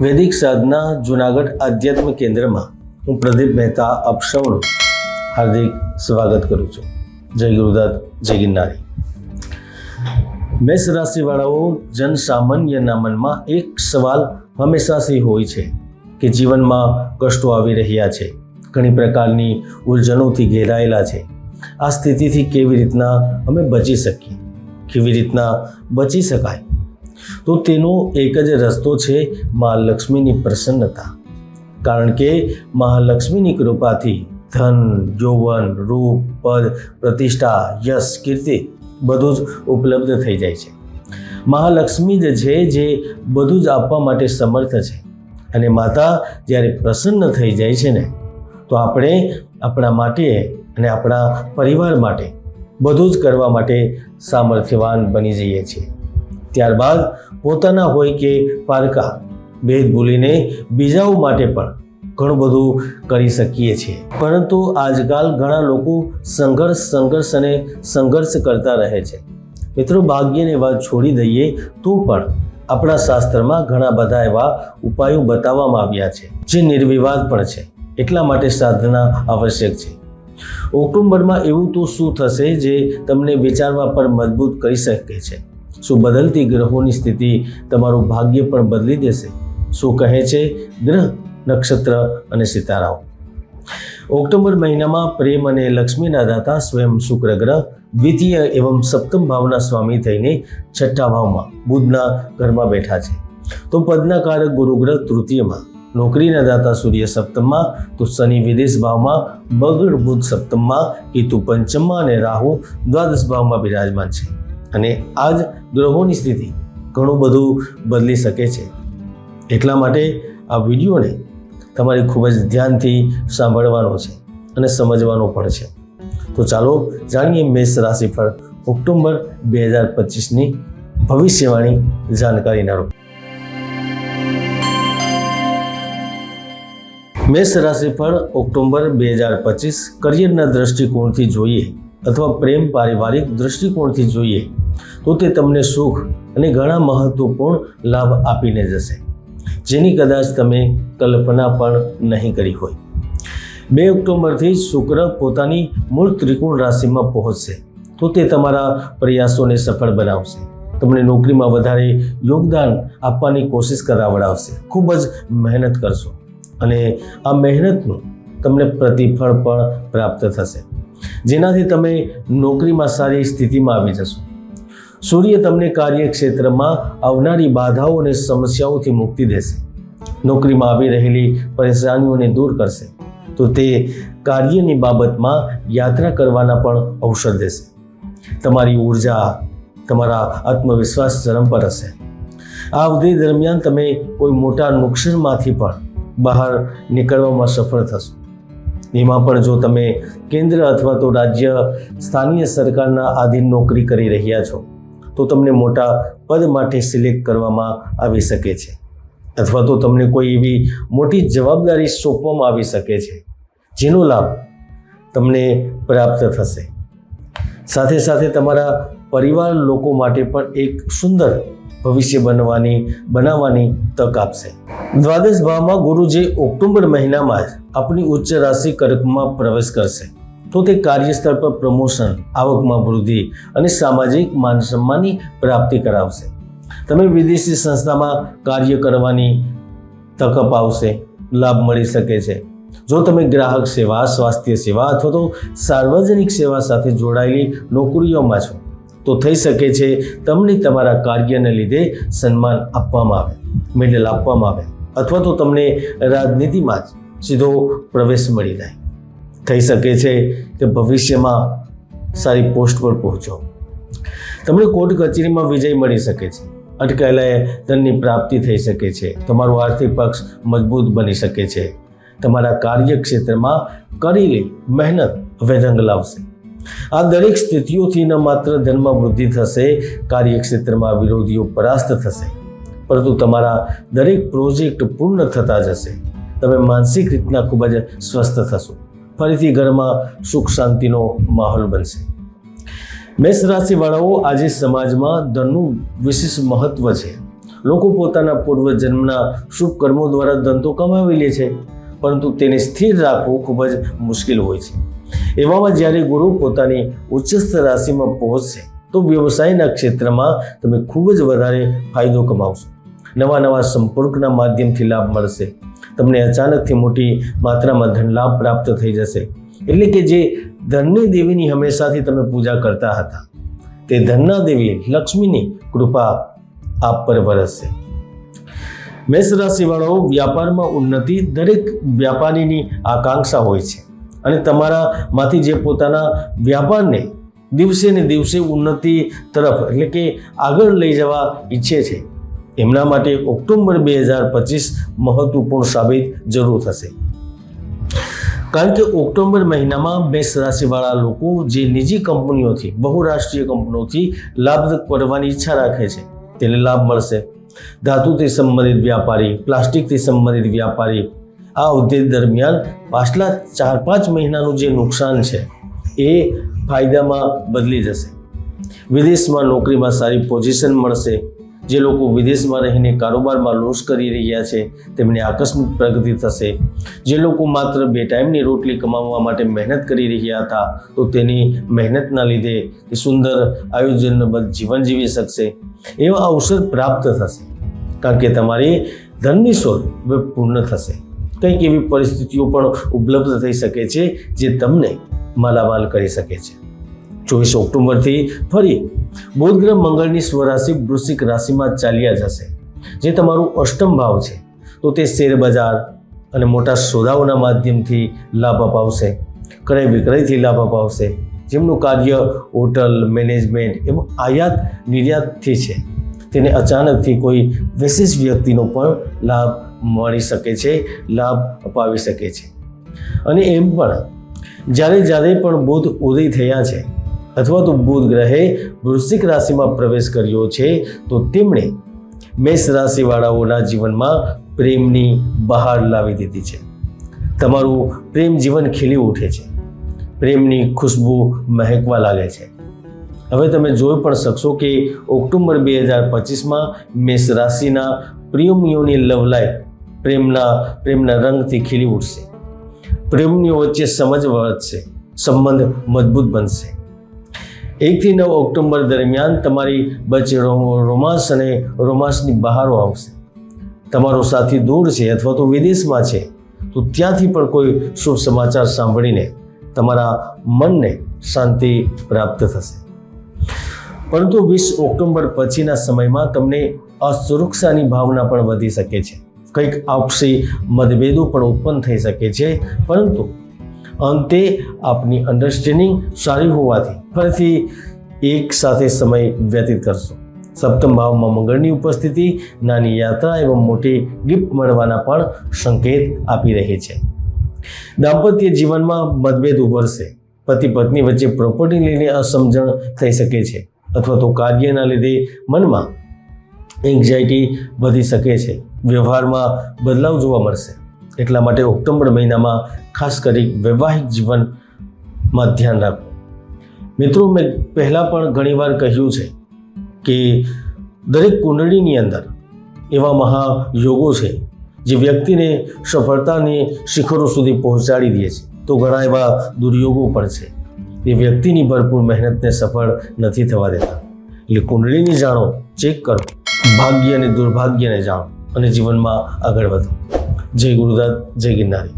વૈદિક સાધના જુનાગઢ આધ્યાત્મ કેન્દ્રમાં હું પ્રદીપ મહેતા આપ હાર્દિક સ્વાગત કરું છું. જય ગુરુદત્ત જય ગિરનારી. મેષ રાશિવાળાઓ જન સામાન્યના મનમાં એક સવાલ હંમેશાથી હોય છે કે જીવનમાં કષ્ટો આવી રહ્યા છે, ઘણી પ્રકારની ઉલઝનોથી ઘેરાયેલા છે. આ સ્થિતિથી કેવી રીતના અમે બચી શકીએ? કેવી રીતના બચી શકાય? તો તેનો એક જ રસ્તો છે મહાલક્ષ્મીની પ્રસન્નતા. કારણ કે મહાલક્ષ્મીની કૃપાથી ધન યૌવન રૂપ, પદ, પ્રતિષ્ઠા, યશ, કીર્તિ બધું જ ઉપલબ્ધ થઈ જાય છે. મહાલક્ષ્મી જ છે જે બધું જ આપવા માટે સમર્થ છે. અને માતા જ્યારે પ્રસન્ન થઈ જાય છે ને, તો આપણે આપણા માટે અને આપણા પરિવાર માટે બધું જ કરવા માટે સામર્થ્યવાન બની જઈએ છીએ. ત્યારબાદ પોતાના હોય કે પારકા, ભેદ ભૂલીને બીજાઓ માટે પણ ઘણું બધું કરી શકીએ છીએ. પરંતુ આજકાલ ઘણા લોકો સંઘર્ષ સંઘર્ષ અને સંઘર્ષ કરતા રહે છે. મિત્રો, ભાગ્યની વાત છોડી દઈએ તો પણ આપણા શાસ્ત્રમાં ઘણા બધા એવા ઉપાયો બતાવવામાં આવ્યા છે, જે નિર્વિવાદ પણ છે. એટલા માટે સાધના આવશ્યક છે. ઓક્ટોબરમાં એવું તો શું થશે જે તમને વિચારવા પર મજબૂત કરી શકે છે? શું બદલતી ગ્રહોની સ્થિતિ તમારું ભાગ્ય પણ બદલી દેશે? શું કહે છે ગ્રહ, નક્ષત્ર અને સિતારાઓ? ઓક્ટોબર મહિનામાં પ્રેમ અને લક્ષ્મીના દાતા સ્વયં શુક્ર ગ્રહ, દ્વિતીય એવં સપ્તમ ભાવના સ્વામી થઈને છઠ્ઠા ભાવમાં, બુધના ઘરમાં બેઠા છે. તો પદના કારક ગુરુગ્રહ તૃતીયમાં, નોકરીના દાતા સૂર્ય સપ્તમમાં, તો શનિ વિદેશ ભાવમાં, બગડ બુધ સપ્તમમાં, કેતુ પંચમમાં અને રાહુ દ્વાદશ ભાવમાં બિરાજમાન છે. અને આ જ ગ્રહોની સ્થિતિ ઘણું બધું બદલી શકે છે. એટલા માટે આ વિડીયોને તમારે ખૂબ જ ધ્યાનથી સાંભળવાનો છે અને સમજવાનો પણ છે. તો ચાલો જાણીએ મેષ રાશિફળ ઓક્ટોબર બે હજાર પચીસની ભવિષ્યવાણી જાણકારીના રૂપ. મેષ રાશિફળ ઓક્ટોબર બે હજાર પચીસ કરિયરના દૃષ્ટિકોણથી જોઈએ અથવા પ્રેમ પારિવારિક દૃષ્ટિકોણથી જોઈએ તો તે તમને સુખ અને ઘણા મહત્વપૂર્ણ લાભ આપીને જશે. જેની કદાચ તમે કલ્પના પણ નહીં કરી હોય. બે ઓક્ટોબરથી શુક્ર પોતાની મૂળ ત્રિકોણ રાશિમાં પહોંચશે. તો તે તમારા પ્રયાસોને સફળ બનાવશે. તમને નોકરીમાં વધારે યોગદાન આપવાની કોશિશ કરાવડાવશે. ખૂબ જ મહેનત કરશો. અને આ મહેનતનું તમને પ્રતિફળ પણ પ્રાપ્ત થશે. જેનાથી તમે નોકરીમાં સારી સ્થિતિમાં આવી જશો. સૂર્ય તમને કાર્યક્ષેત્રમાં આવનારી બાધાઓ અને સમસ્યાઓથી મુક્તિ દેશે. નોકરીમાં આવી રહેલી પરેશાનીઓને દૂર કરશે. તો તે કાર્યની બાબતમાં યાત્રા કરવાના પણ અવસર દેશે. તમારી ઊર્જા તમારા આત્મવિશ્વાસ ચરમ પર હશે. આ અવધિ દરમિયાન તમે કોઈ મોટા નુકસાનમાંથી પણ બહાર નીકળવામાં સફળ થશો. એમાં પણ જો તમે કેન્દ્ર અથવા તો રાજ્ય, સ્થાનીય સરકારના આધીન નોકરી કરી રહ્યા છો તો તમને મોટા પદ માટે સિલેક્ટ કરવામાં આવી શકે છે. અથવા તો તમને કોઈ એવી મોટી જવાબદારી સોંપવામાં આવી શકે છે, જેનો લાભ તમને પ્રાપ્ત થશે. સાથે સાથે તમારા પરિવાર લોકો માટે પણ એક સુંદર ભવિષ્ય બનવાની, બનાવવાની તક આપશે. દ્વાદશ ભાવમાં ગુરુ ઓક્ટોબર મહિનામાં જ આપણી ઉચ્ચ રાશિ કર્કમાં પ્રવેશ કરશે. તો તે કાર્યસ્થળ પર પ્રમોશન, આવકમાં વૃદ્ધિ અને સામાજિક માન સન્માનની પ્રાપ્તિ કરાવશે. તમે વિદેશી સંસ્થામાં કાર્ય કરવાની તક અપાવશે, લાભ મળી શકે છે. જો તમે ગ્રાહક સેવા, સ્વાસ્થ્ય સેવા અથવા તો સાર્વજનિક સેવા સાથે જોડાયેલી નોકરીઓમાં છો, તો થઈ શકે છે તમને તમારા કાર્યને લીધે સન્માન આપવામાં આવે, મેડલ આપવામાં આવે અથવા તો તમને રાજનીતિમાં જ સીધો પ્રવેશ મળી જાય. થઈ શકે છે કે ભવિષ્યમાં સારી પોસ્ટ પર પહોંચો. તમને કોર્ટ કચેરીમાં વિજય મળી શકે છે. અટકાયેલા ધનની પ્રાપ્તિ થઈ શકે છે. તમારું આર્થિક પક્ષ મજબૂત બની શકે છે. તમારા કાર્યક્ષેત્રમાં કરેલી મહેનત હવે રંગ લાવશે. આ દરેક સ્થિતિઓથી ન માત્ર ધનમાં વૃદ્ધિ થશે, કાર્યક્ષેત્રમાં વિરોધીઓ પરાસ્ત થશે, પરંતુ તમારા દરેક પ્રોજેક્ટ પૂર્ણ થતા જશે. તમે માનસિક રીતના ખૂબ જ સ્વસ્થ થશો. ફરીથી ઘરમાં સુખ શાંતિનો માહોલ બનશે. મેષ રાશિવાળાઓ આજે સમાજમાં ધનનું વિશેષ મહત્વ છે. લોકો પોતાના પૂર્વજન્મના શુભ કર્મો દ્વારા ધન તો કમાવી લે છે, પરંતુ તેને સ્થિર રાખવું ખૂબ જ મુશ્કેલ હોય છે. એવામાં જ્યારે ગુરુ પોતાની ઉચ્ચસ્થ રાશિમાં પહોંચશે, તો વ્યવસાયના ક્ષેત્રમાં તમે ખૂબ જ વધારે ફાયદો કમાવશો. નવા નવા સંપર્કના માધ્યમથી લાભ મળશે. તમને અચાનકથી મોટી માત્રામાં ધન લાભ પ્રાપ્ત થઈ જશે. એટલે કે જે ધનની દેવીની હંમેશાથી તમે પૂજા કરતા હતા, તે ધનના દેવી લક્ષ્મીની કૃપા આપ પર વરસશે. મેષ રાશિવાળાઓ, વ્યાપારમાં ઉન્નતિ દરેક વ્યાપારીની આકાંક્ષા હોય છે અને તમારામાંથી જે પોતાના વ્યાપારને દિવસે ને દિવસે ઉન્નતિ તરફ એટલે કે આગળ લઈ જવા ઈચ્છે છે એમના માટે ઓક્ટોબર બે હજાર પચીસ મહત્વપૂર્ણ સાબિત જરૂર થશે. કારણ કે ઓક્ટોબર મહિનામાં મેષ રાશિવાળા લોકો જે નિજી કંપનીઓથી, બહુરાષ્ટ્રીય કંપનીઓથી લાભ કરવાની ઈચ્છા રાખે છે, તેને લાભ મળશે. ધાતુથી સંબંધિત વ્યાપારી, પ્લાસ્ટિકથી સંબંધિત વ્યાપારી, આ ઉદ્યોગ દરમિયાન પાછલા ચાર પાંચ મહિનાનું જે નુકસાન છે, એ ફાયદામાં બદલી જશે. વિદેશમાં નોકરીમાં સારી પોઝિશન મળશે. જે લોકો વિદેશમાં રહીને કારોબારમાં લોસ કરી રહ્યા છે, તેમને આકસ્મિક પ્રગતિ થશે. જે લોકો માત્ર બે ટાઈમની રોટલી કમાવવા માટે મહેનત કરી રહ્યા હતા, તો તેની મહેનતના લીધે સુંદર આયોજનબદ્ધ જીવન જીવી શકશે. એવા અવસર પ્રાપ્ત થશે, કારણ કે તમારી ધનની શોધ પૂર્ણ થશે. કંઈક એવી પરિસ્થિતિઓ પણ ઉપલબ્ધ થઈ શકે છે, જે તમને માલામાલ કરી શકે છે. ચોવીસ ઓક્ટોબરથી ફરી બુધ ગ્રહ મંગળની સ્વરાશિ વૃશ્ચિક રાશિમાં ચાલ્યા જશે, જે તમારું અષ્ટમ ભાવ છે. તો તે શેર બજાર અને મોટા સોદાઓના માધ્યમથી લાભ અપાવશે, ક્રય વિક્રયથી લાભ અપાવશે, જેમનું કાર્ય હોટલ, મેનેજમેન્ટ એમ આયાત નિર્યાતથી છે. તેને અચાનકથી કોઈ વિશેષ વ્યક્તિનો પણ લાભ મળી શકે છે, લાભ અપાવી શકે છે. અને એમ પણ, જ્યારે જ્યારે પણ બુધ ઉદય થયા છે અથવા તો બુધ ગ્રહે વૃશ્ચિક રાશિમાં પ્રવેશ કર્યો છે, તો તેમણે મેષ રાશિવાળાઓના જીવનમાં પ્રેમની બહાર લાવી દીધી છે. તમારું પ્રેમ જીવન ખીલી ઉઠે છે. પ્રેમની ખુશ્બુ મહેકવા લાગે છે. હવે તમે જોઈ પણ શકશો કે ઓક્ટોબર બે હજાર પચીસમાં મેષ રાશિના પ્રિયમીઓની લવ લાઈફ પ્રેમના પ્રેમના રંગથી ખીલી ઉઠશે. પ્રેમની વચ્ચે સમજ વધશે. સંબંધ મજબૂત બનશે. એકથી નવ ઓક્ટોબર દરમિયાન તમારી વચ્ચે રોમાંસ અને રોમાંસની બહારો આવશે. તમારો સાથી દૂર છે અથવા તો વિદેશમાં છે, તો ત્યાંથી પણ કોઈ શુભ સમાચાર સાંભળીને તમારા મનને શાંતિ પ્રાપ્ત થશે. પરંતુ વીસ ઓક્ટોબર પછીના સમયમાં તમને અસુરક્ષાની ભાવના પણ વધી શકે છે. કંઈક આપસી મતભેદો પણ ઉત્પન્ન થઈ શકે છે, પરંતુ અંતે આપની અન્ડરસ્ટેન્ડિંગ સારી હોવાથી ફરીથી એક સાથે સમય વ્યતીત કરશો. સપ્તમ ભાવમાં મંગળની ઉપસ્થિતિ, નાની યાત્રા એવં મોટી ગિફ્ટ મળવાના પણ સંકેત આપી રહી છે. દાંપત્ય જીવનમાં મતભેદ ઉભરશે. પતિ પત્ની વચ્ચે પ્રોપર્ટી લઈને અસમજણ થઈ શકે છે અથવા તો કાર્યના લીધે મનમાં એન્ઝાયટી વધી શકે છે. વ્યવહારમાં બદલાવ જોવા મળશે. એટલા માટે ઓક્ટોબર મહિનામાં ખાસ કરી વૈવાહિક જીવનમાં ધ્યાન રાખો મિત્રો, મેં પહેલાં પણ ઘણીવાર કહ્યું છે કે દરેક કુંડળીની અંદર એવા મહાયોગો છે જે વ્યક્તિને સફળતાની શિખરો સુધી પહોંચાડી દે છે. તો ઘણા એવા દુર્યોગો પણ છે. એ વ્યક્તિની ભરપૂર મહેનતને સફળ નથી થવા દેતા. એટલે કુંડળીને જાણો, ચેક કરો, ભાગ્ય અને દુર્ભાગ્યને જાણો અને જીવનમાં આગળ વધો. જય ગુરુદાસ જય ગિરનારી.